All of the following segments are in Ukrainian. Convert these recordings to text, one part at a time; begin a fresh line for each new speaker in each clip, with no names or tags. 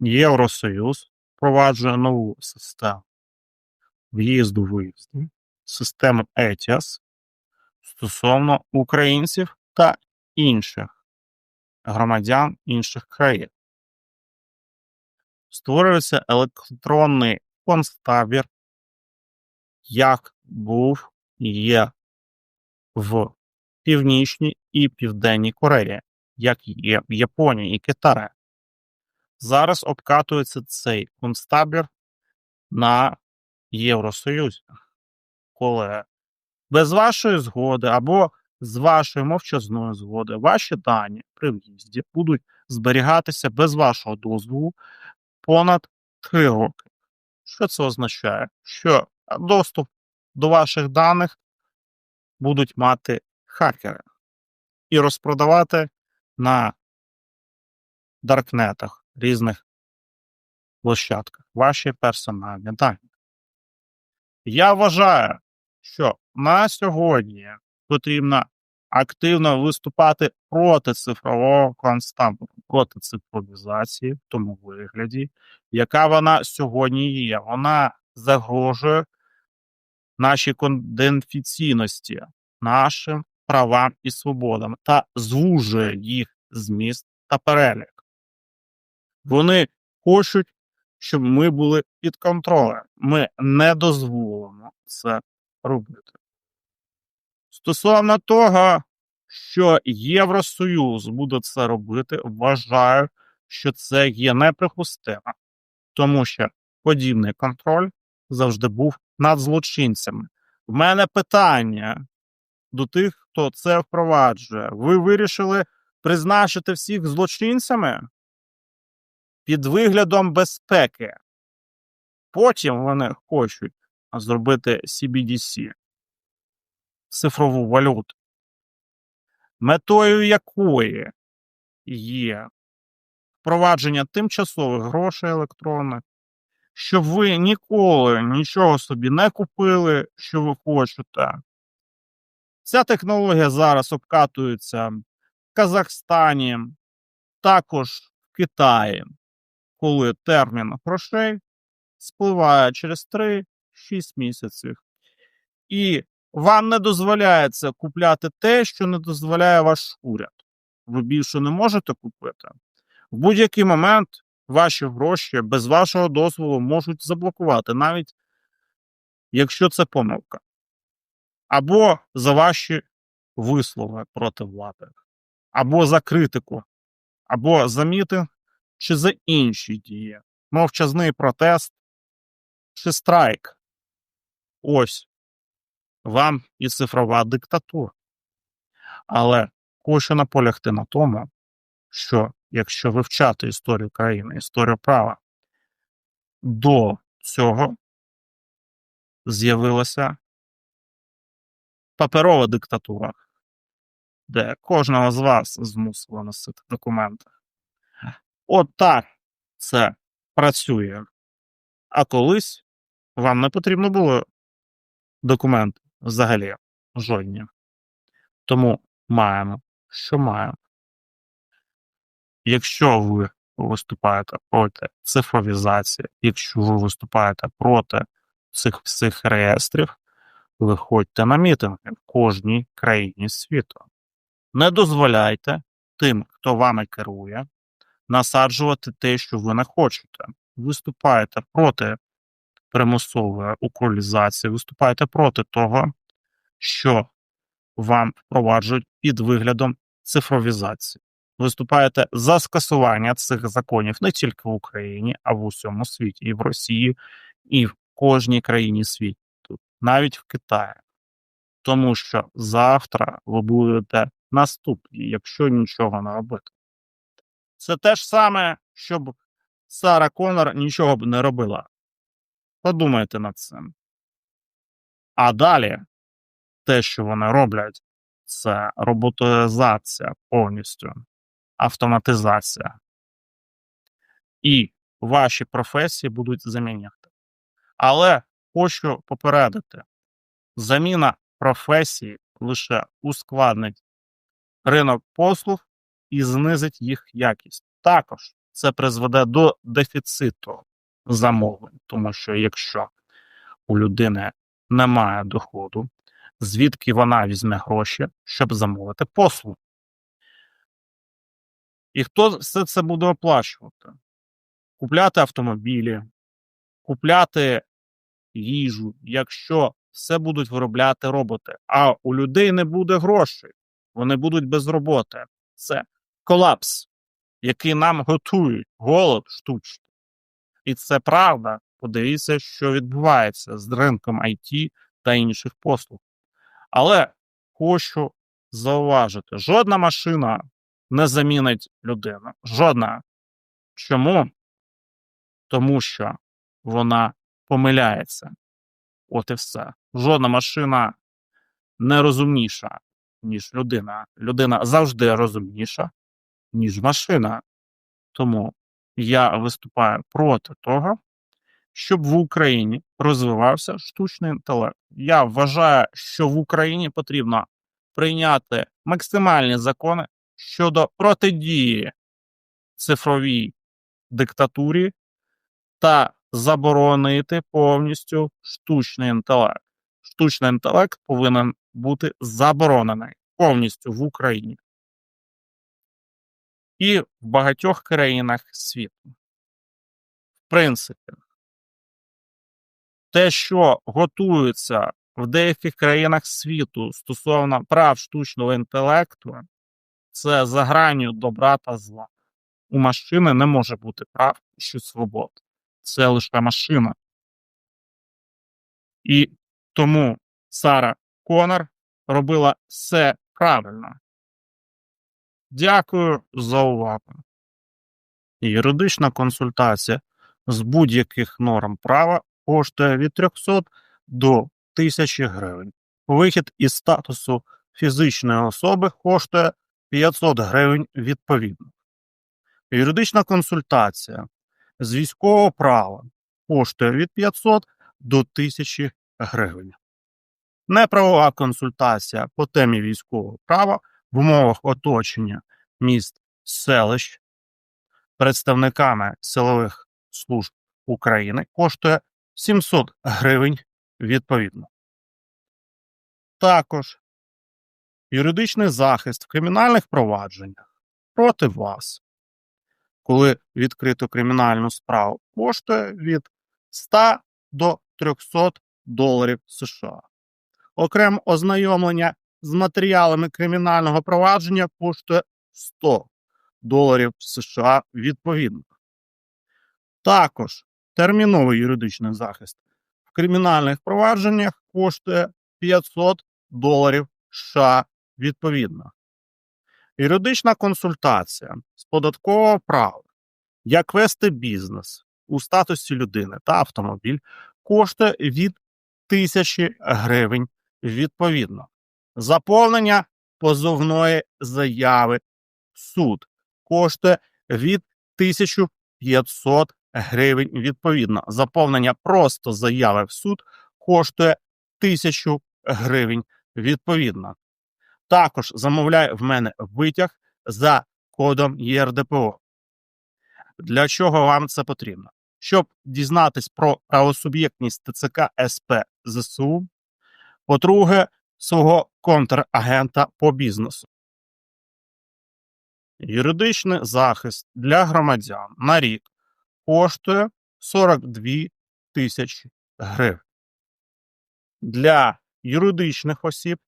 Євросоюз впроваджує нову систему в'їзду-виїзду, систему ETIAS стосовно українців та інших громадян інших країн. Створюється електронний концтабір, як був є в Північній і Південній Кореї, як є в Японії і Китаї. Зараз обкатується цей концтабір на Євросоюзі, коли без вашої згоди або з вашої мовчазної згоди ваші дані при в'їзді будуть зберігатися без вашого дозволу понад 3 роки. Що це означає? Що доступ до ваших даних будуть мати хакери і розпродавати на даркнетах різних площадках ваші персональні дані. Я вважаю, що на сьогодні потрібно активно виступати проти цифрового концтабору, проти цифровізації в тому вигляді, яка вона сьогодні є. Вона загрожує нашій конфіденційності, нашим правам і свободам та звужує їх зміст та перелік. Вони хочуть, щоб ми були під контролем. Ми не дозволимо це робити. Стосовно того, що Євросоюз буде це робити, вважаю, що це є неприпустимо, тому що подібний контроль завжди був над злочинцями. В мене питання до тих, хто це впроваджує. Ви вирішили призначити всіх злочинцями під виглядом безпеки. Потім вони хочуть зробити CBDC цифрову валюту, метою якої є впровадження тимчасових грошей електронних, щоб ви ніколи нічого собі не купили, що ви хочете. Ця технологія зараз обкатується в Казахстані, також в Китаї, коли термін грошей спливає через 3-6 місяців. І вам не дозволяється купляти те, що не дозволяє ваш уряд. Ви більше не можете купити. В будь-який момент ваші гроші без вашого дозволу можуть заблокувати, навіть якщо це помилка. Або за ваші вислови проти влади, або за критику, або за мітинг, чи за інші дії, мовчазний протест чи страйк. Ось вам і цифрова диктатура. Але хочу наполягти на тому, що якщо вивчати історію країни, історію права, до цього з'явилася паперова диктатура, де кожного з вас змусило носити документи. От це працює. А колись вам не потрібно було документи взагалі жодні. Тому маємо, що маємо. Якщо ви виступаєте проти цифровізації, якщо ви виступаєте проти цих всіх реєстрів, виходьте на мітинги в кожній країні світу. Не дозволяйте тим, хто вами керує, насаджувати те, що ви не хочете. Виступаєте проти примусової укролізації, виступаєте проти того, що вам впроваджують під виглядом цифровізації. Виступаєте за скасування цих законів не тільки в Україні, а в усьому світі, і в Росії, і в кожній країні світу, навіть в Китаї. Тому що завтра ви будете наступні, якщо нічого не робити. Це те ж саме, щоб Сара Конор нічого б не робила. Подумайте над цим. А далі те, що вони роблять, це роботизація повністю, автоматизація. І ваші професії будуть заміняти. Але хочу попередити: заміна професії лише ускладнить ринок послуг і знизить їх якість. Також це призведе до дефіциту замовлень, тому що якщо у людини немає доходу, звідки вона візьме гроші, щоб замовити послугу? І хто все це буде оплачувати? Купляти автомобілі, купляти їжу, якщо все будуть виробляти роботи, а у людей не буде грошей, вони будуть без роботи. Це колапс, який нам готують, голод штучний. І це правда. Подивіться, що відбувається з ринком IT та інших послуг. Але хочу зауважити: жодна машина не замінить людину. Жодна. Чому? Тому що вона помиляється. От і все. Жодна машина не розумніша, ніж людина. Людина завжди розумніша, ніж машина. Тому я виступаю проти того, щоб в Україні розвивався штучний інтелект. Я вважаю, що в Україні потрібно прийняти максимальні закони щодо протидії цифровій диктатурі та заборонити повністю штучний інтелект. Штучний інтелект повинен бути заборонений повністю в Україні і в багатьох країнах світу. В принципі, те, що готується в деяких країнах світу стосовно прав штучного інтелекту, це за гранню добра та зла. У машини не може бути прав чи свобод. Це лише машина. І тому Сара Конор робила все правильно. Дякую за увагу. Юридична консультація з будь-яких норм права коштує від 300 до 1000 гривень. Вихід із статусу фізичної особи коштує 500 гривень відповідно. Юридична консультація з військового права коштує від 500 до 1000 гривень. Неправова консультація по темі військового права в умовах оточення міст селищ представниками силових служб України коштує 700 гривень відповідно. Також юридичний захист в кримінальних провадженнях проти вас, коли відкрито кримінальну справу, коштує від 100 до 300 доларів США. Окремо ознайомлення з матеріалами кримінального провадження коштує 100 доларів США відповідно. Також терміновий юридичний захист в кримінальних провадженнях коштує 500 доларів США відповідно. Юридична консультація з податкового права, як вести бізнес у статусі людини та автомобіль, коштує від 1000 гривень відповідно. Заповнення позовної заяви в суд коштує від 1500 гривень відповідно. Заповнення просто заяви в суд коштує 1000 гривень відповідно. Також замовляє в мене витяг за кодом ЄРДПО. Для чого вам це потрібно? Щоб дізнатись про правосуб'єктність ТЦК СП ЗСУ, по-друге, свого контрагента по бізнесу. Юридичний захист для громадян на рік коштує 42 тисячі гривень. Для юридичних осіб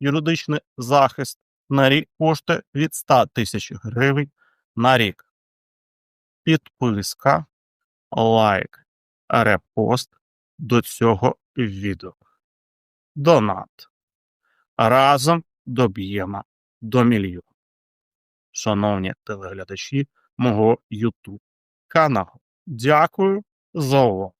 юридичний захист на рік коштує від 100 тисяч гривень на рік. Підписка, лайк, репост до цього відео. Донат. Разом доб'ємо до мільйона. Шановні телеглядачі мого YouTube каналу. Дякую за увагу.